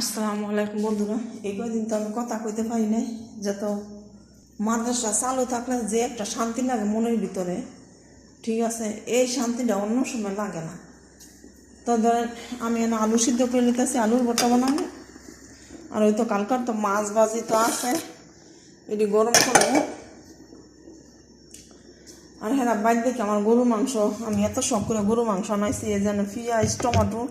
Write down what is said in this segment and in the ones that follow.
আসসালামু আলাইকুম বন্ধুরা। এই কয়দিন তো আমি কথা কইতে পারি নাই, যত মাদ্রাসা চালু থাকলে যে একটা শান্তি লাগে মনের ভিতরে, ঠিক আছে? এই শান্তিটা অন্য সময় লাগে না। তো ধরেন, আমি এনে আলু সিদ্ধ করে নিতেছি, আলুর বটা বানাবো। আর ওই তো কালকার তো মাছ ভাজি তো আছে, এটি গরম করব। আর হ্যাঁ বাইর দেখি আমার গরু মাংস, আমি এত শখ করে গরু মাংস আনাইছি, এই যেন পিঁয়াজ টমাটো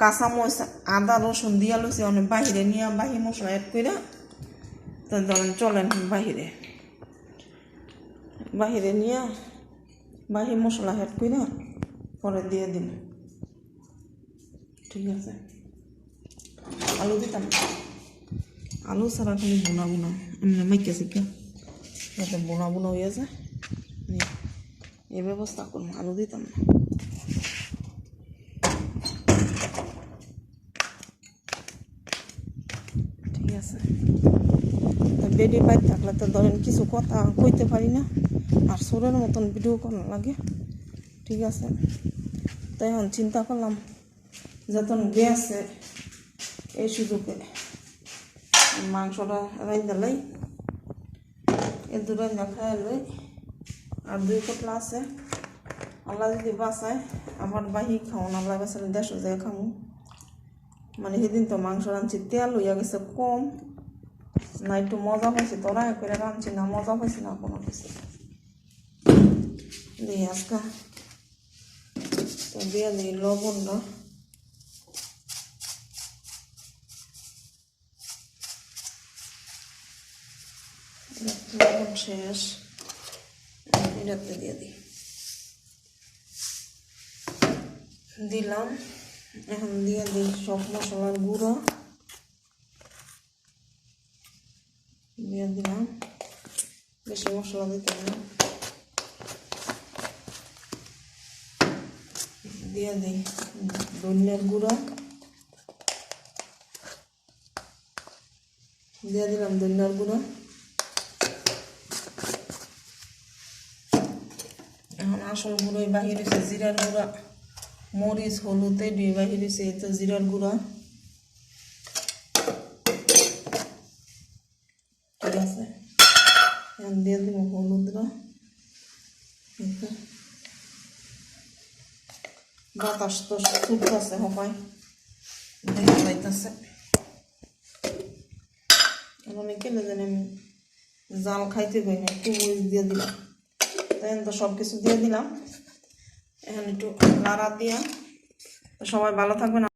কাঁচামরিচ আদা, রসুন দিয়া লইছি, অনেক বাহিরে নিয়ে বাহি মশলা অ্যাড করে তো ধরেন চলেন বাহিরে। বাহিরে নিয়ে বাহি মশলা অ্যাড করে পরে দিয়ে দিন। ঠিক আছে? আলু দিতাম? আলু ছাড়া খালি বোনা বোনা আমি মাইকে শিখে যাতে বোনা বোনা হয়ে যায় এই ব্যবস্থা করুন, আলু দিতাম। না ঠিক আছে বেডি বাইর থাকলে তো ধরেন কিছু কথা কইতে পারি না। আর সুরের মতন ভিডিও করার লাগে। ঠিক আছে? তো এখন চিন্তা করলাম যখন গেছে এই সুযোগে মাংসটা রাইন্দা লাই, এ দু রাইন্দা খাই লই, আর দুই পোটলা আছে। আল্লাহ যদি বাঁচায়, আমার বাহি খাওয়ান, আল্লাহ বাঁচালে দেড়শো জায়গায় খামু। মানে সেদিন তো মাংস রাঁধছি, তেল হইয়া গেছে কম। না একটু মজা পাইছি, তোরা করে রাঁধছি, না মজা পাইছি, না কোনো কিছু। দিয়ে আজকে। তো দিয়ে দিই লবণটা লবণ শেষ। এটাতে দিয়ে দিই। দিলাম। এখন দিয়ে দিই সব মশলার গুঁড়ো। দিয়ে দিলাম। বেশি মশলা দিতে দিয়ে দিই ধনিয়ার গুঁড়ো। দিয়ে দিলাম ধনিয়ার গুঁড়ো। এখন আসল গুঁড়োই বাহির হয়েছে জিরার গুঁড়া। মরিচ, হলুদ দুই বাহির হয়েছে এই তো জিরার গুঁড়া। ঠিক আছে? দিয়ে দিব হলুদটা বাতাস তো ছুটতেছে হবাই দেখা যাইতেছে। কেলে জানি আমি জাল খাইতে পাই না, একটু মরিচ দিয়ে দিলাম। তাই তো সব কিছু দিয়ে দিলাম। এখন একটু নাড়া দিয়া। সবাই ভালো থাকবেন।